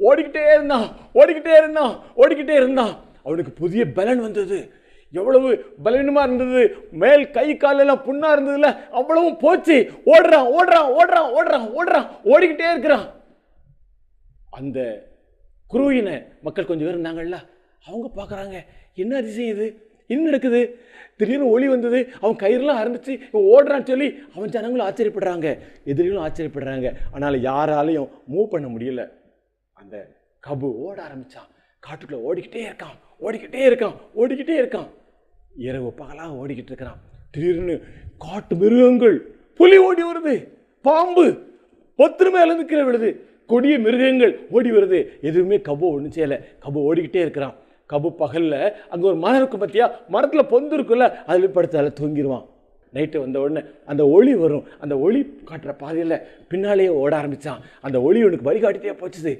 ஓடிக்கிட்டே இருந்தான் ஓடிக்கிட்டே இருந்தான் ஓடிக்கிட்டே இருந்தான். அவனுக்கு புதிய பலன் வந்தது. எவ்வளவு பலனமாக இருந்தது. மேல் கை காலெல்லாம் புண்ணாக இருந்ததுல அவ்வளவும் போச்சு. ஓடுறான் ஓடுறான் ஓடுறான் ஓடுறான் ஓடுறான் ஓடிக்கிட்டே இருக்கிறான். அந்த குருவின மக்கள் கொஞ்சம் பேர் இருந்தாங்கல்ல அவங்க பார்க்குறாங்க என்ன அதிசயம் இது? என்ன நடக்குது? திடீர்னு ஒளி வந்தது அவன் கயிறுலாம் அறந்துச்சு ஓடுறான்னு சொல்லி அவன் ஜனங்களும் ஆச்சரியப்படுறாங்க. எதிரிகளும் ஆச்சரியப்படுறாங்க. ஆனால் யாராலையும் மூவ் பண்ண முடியல. அந்த கபு ஓட ஆரம்பிச்சான். காட்டுக்குள்ளே ஓடிக்கிட்டே இருக்கான். ஓடிக்கிட்டே இருக்கான். ஓடிக்கிட்டே இருக்கான். இரவு பகலாக ஓடிக்கிட்டு இருக்கிறான். திடீர்னு காட்டு மிருகங்கள் புலி ஓடி வருது. பாம்பு ஒத்துரு மேல கீழே விழுது. கொடிய மிருகங்கள் ஓடி வருது. எதுவுமே கபு ஒன்றும் செய்யலை. கபு ஓடிக்கிட்டே இருக்கிறான். கபு பகலில் அங்கே ஒரு மரம் இருக்கும் பார்த்தியா மரத்தில் பொந்து இருக்குல்ல அதில் படுத்தால தூங்கிடுவான் நைட்டு வந்த உடனே அந்த ஒளி வரும். அந்த ஒளி காட்டுற பாதையில் பின்னாலேயே ஓட ஆரம்பிச்சான். அந்த ஒளி உனக்கு வழிகாட்டிட்டே போச்சுது.